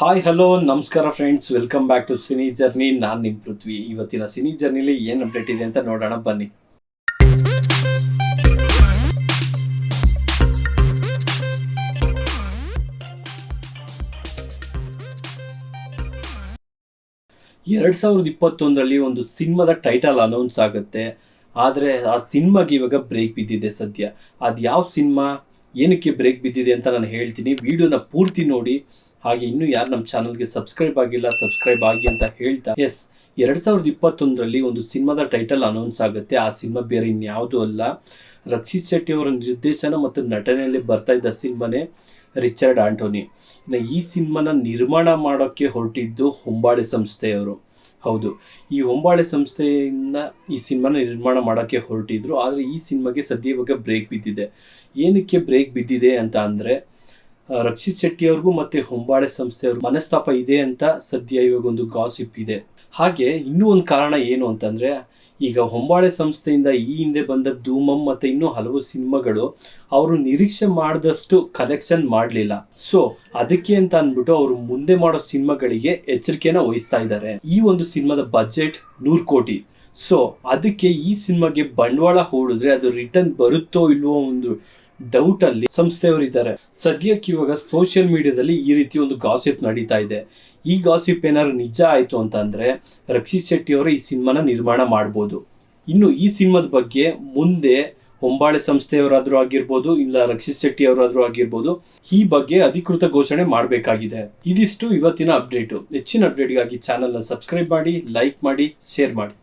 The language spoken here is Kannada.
ಹಾಯ್ ಹಲೋ ನಮಸ್ಕಾರ friends welcome back to cine journey ನಾನು ನಿಮ್ಮ ಪೃಥ್ವಿ. ಇವತ್ತಿನ ಸಿನಿ ಜರ್ನಿಲಿ ಏನು ಅಪ್ಡೇಟ್ ಇದೆ ಅಂತ ನೋಡೋಣ, ಬನ್ನಿ. ಎರಡು ಸಾವಿರದ ಇಪ್ಪತ್ತೊಂದರಲ್ಲಿ ಒಂದು ಸಿನಿಮಾದ ಟೈಟಲ್ ಅನೌನ್ಸ್ ಆಗುತ್ತೆ. ಆದರೆ ಆ ಸಿನಿಮಾಗೆ ಇವಾಗ ಬ್ರೇಕ್ ಬಿದ್ದಿದೆ ಸದ್ಯ. ಅದು ಯಾವ ಸಿನಿಮಾ, ಏನಕ್ಕೆ ಬ್ರೇಕ್ ಬಿದ್ದಿದೆ ಅಂತ ನಾನು ಹೇಳ್ತೀನಿ. ವಿಡಿಯೋನ ಪೂರ್ತಿ ನೋಡಿ. ಹಾಗೆ ಇನ್ನೂ ಯಾರು ನಮ್ಮ ಚಾನಲ್ಗೆ ಸಬ್ಸ್ಕ್ರೈಬ್ ಆಗಿಲ್ಲ, ಸಬ್ಸ್ಕ್ರೈಬ್ ಆಗಿ ಅಂತ ಹೇಳ್ತಾ, ಎಸ್, ಎರಡು ಸಾವಿರದ ಇಪ್ಪತ್ತೊಂದರಲ್ಲಿ ಒಂದು ಸಿನಿಮಾದ ಟೈಟಲ್ ಅನೌನ್ಸ್ ಆಗುತ್ತೆ. ಆ ಸಿನಿಮಾ ಬೇರೆ ಇನ್ಯಾವುದೂ ಅಲ್ಲ. ರಕ್ಷಿತ್ ಶೆಟ್ಟಿ ಅವರ ನಿರ್ದೇಶನ ಮತ್ತು ನಟನೆಯಲ್ಲಿ ಬರ್ತಾ ಇದ್ದ ಸಿನಿಮಾನೇ ರಿಚರ್ಡ್ ಆಂಟೋನಿ. ಇನ್ನು ಈ ಸಿನಿಮಾನ ನಿರ್ಮಾಣ ಮಾಡೋಕ್ಕೆ ಹೊರಟಿದ್ದು ಹೊಂಬಾಳೆ ಸಂಸ್ಥೆಯವರು. ಹೌದು, ಈ ಹೊಂಬಾಳೆ ಸಂಸ್ಥೆಯಿಂದ ಈ ಸಿನಿಮಾನ ನಿರ್ಮಾಣ ಮಾಡೋಕ್ಕೆ ಹೊರಟಿದ್ರು, ಆದರೆ ಈ ಸಿನಿಮಾಗೆ ಸದ್ಯ ಇವಾಗ ಬ್ರೇಕ್ ಬಿದ್ದಿದೆ. ಏನಕ್ಕೆ ಬ್ರೇಕ್ ಬಿದ್ದಿದೆ ಅಂತ ಅಂದರೆ ರಕ್ಷಿತ್ ಶೆಟ್ಟಿ ಅವ್ರಿಗೂ ಮತ್ತೆ ಹೊಂಬಾಳೆ ಸಂಸ್ಥೆಯವ್ರಿಗೂ ಮನಸ್ತಾಪ ಇದೆ ಅಂತ ಸದ್ಯ ಇವಾಗ ಒಂದು ಗಾಸಿಪ್ ಇದೆ. ಹಾಗೆ ಇನ್ನೂ ಒಂದು ಕಾರಣ ಏನು ಅಂತಂದ್ರೆ, ಈಗ ಹೊಂಬಾಳೆ ಸಂಸ್ಥೆಯಿಂದ ಈ ಹಿಂದೆ ಬಂದ ಧೂಮಂ ಮತ್ತೆ ಇನ್ನೂ ಹಲವು ಸಿನಿಮಾಗಳು ಅವರು ನಿರೀಕ್ಷೆ ಮಾಡಿದಷ್ಟು ಕಲೆಕ್ಷನ್ ಮಾಡಲಿಲ್ಲ. ಸೊ ಅದಕ್ಕೆ ಅಂತ ಅಂದ್ಬಿಟ್ಟು ಅವರು ಮುಂದೆ ಮಾಡೋ ಸಿನಿಮಾಗಳಿಗೆ ಎಚ್ಚರಿಕೆನ ವಹಿಸ್ತಾ ಇದ್ದಾರೆ. ಈ ಒಂದು ಸಿನಿಮಾದ ಬಜೆಟ್ ನೂರು ಕೋಟಿ. ಸೊ ಅದಕ್ಕೆ ಈ ಸಿನಿಮಾಗೆ ಬಂಡವಾಳ ಹೂಡಿದ್ರೆ ಅದು ರಿಟರ್ನ್ ಬರುತ್ತೋ ಇಲ್ವೋ ಒಂದು ಡೌಟ್ ಅಲ್ಲಿ ಸಂಸ್ಥೆಯವರು ಇದ್ದಾರೆ. ಸದ್ಯಕ್ಕೆ ಇವಾಗ ಸೋಷಿಯಲ್ ಮೀಡಿಯಾದಲ್ಲಿ ಈ ರೀತಿ ಒಂದು ಗಾಸಿಪ್ ನಡೀತಾ ಇದೆ. ಈ ಗಾಸಿಪ್ ಏನಾದ್ರು ನಿಜ ಆಯ್ತು ಅಂತ ಅಂದ್ರೆ ರಕ್ಷಿತ್ ಶೆಟ್ಟಿ ಅವರು ಈ ಸಿನಿಮಾನ ನಿರ್ಮಾಣ ಮಾಡ್ಬೋದು. ಇನ್ನು ಈ ಸಿನಿಮಾದ ಬಗ್ಗೆ ಮುಂದೆ ಹೊಂಬಾಳೆ ಸಂಸ್ಥೆಯವರಾದ್ರೂ ಆಗಿರ್ಬೋದು, ಇಲ್ಲ ರಕ್ಷಿತ್ ಶೆಟ್ಟಿ ಅವರಾದ್ರೂ ಆಗಿರ್ಬೋದು, ಈ ಬಗ್ಗೆ ಅಧಿಕೃತ ಘೋಷಣೆ ಮಾಡಬೇಕಾಗಿದೆ. ಇದಿಷ್ಟು ಇವತ್ತಿನ ಅಪ್ಡೇಟು ಹೆಚ್ಚಿನ ಅಪ್ಡೇಟ್ಗಾಗಿ ಚಾನಲ್ನ ಸಬ್ಸ್ಕ್ರೈಬ್ ಮಾಡಿ ಲೈಕ್ ಮಾಡಿ ಶೇರ್ ಮಾಡಿ.